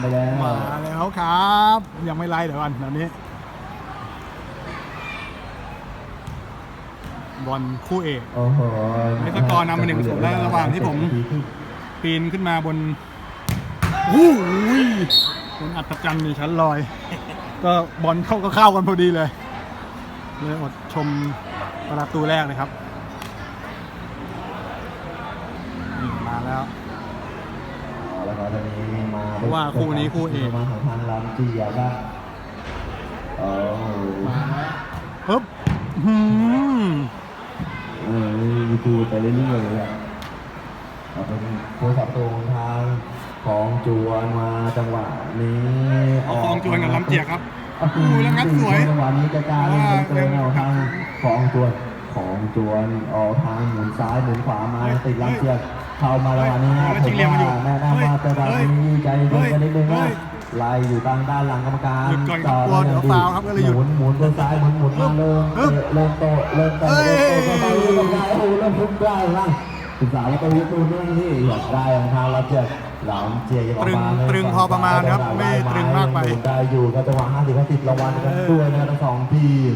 ำไปแล้วมาแล้วครับ ยังไม่ไล่เดี๋ยวก่อนตอนนี้ บอลคู่เอกโอ้โหให้สกอร์นำไปหนึ่งศูนย์แล้วระหว่างที่ผม ปีนขึ้นมาบนโอ้ยบนอัศจรรย์มีชั้นลอย ก็บอลเข้าก็เข้ากันพอดีเลยเลยอดชมประตูแรกเลยครับนี่มาแล้ว แล้วก็ตอนนี้มา เพราะว่าคู่นี้คู่เอกมาของทางลำเจียครับโอ้มาแล้วปึ๊บหืมเออดูไปเรื่อยๆเลยอะเอาเป็นผู้สับตัวของทางของจวนมาจังหวะนี้เอาคลองจวนกับลำเจียกครับโอ้โหอู้แล้วงัดสวยจังหวะนี้จะการเล่นเป็นเกินเอาทางของจวนของจวนออกทางหมุนซ้ายหมุนขวามาติดลำเจียกเข้ามาจังหวะนี้นะเฮ้ยผมเฮ้ยว่าแนะนำว่าจะแบ บนี้ใจเย็นกันนิดนึงเฮ้นะยไล่อยู่ทางด้านหลังกรรมการหยุดก่อนครับกลัวเดี๋ยวฟาวล์ครับก็เลยหยุดหมุนหมุนตัวซ้ายหมุนหมุนมาเริ่มฮึบเริ่มโตะเริ่มโตะเอ้ยเริ่มโตะเริ่มโตะโอ้โหเริ่มพุ่งได้ล่างศึกษาแล้วก็วิทูนี่ที่อยากได้ของทางเราเจ็ดหลามเจียยังออกมาตรึงพอประมาณครับไม่ตรึงมากไปได้อยู่กับจังหวะ50 50รางวัลกันด้วยนะครับทั้งสองทีม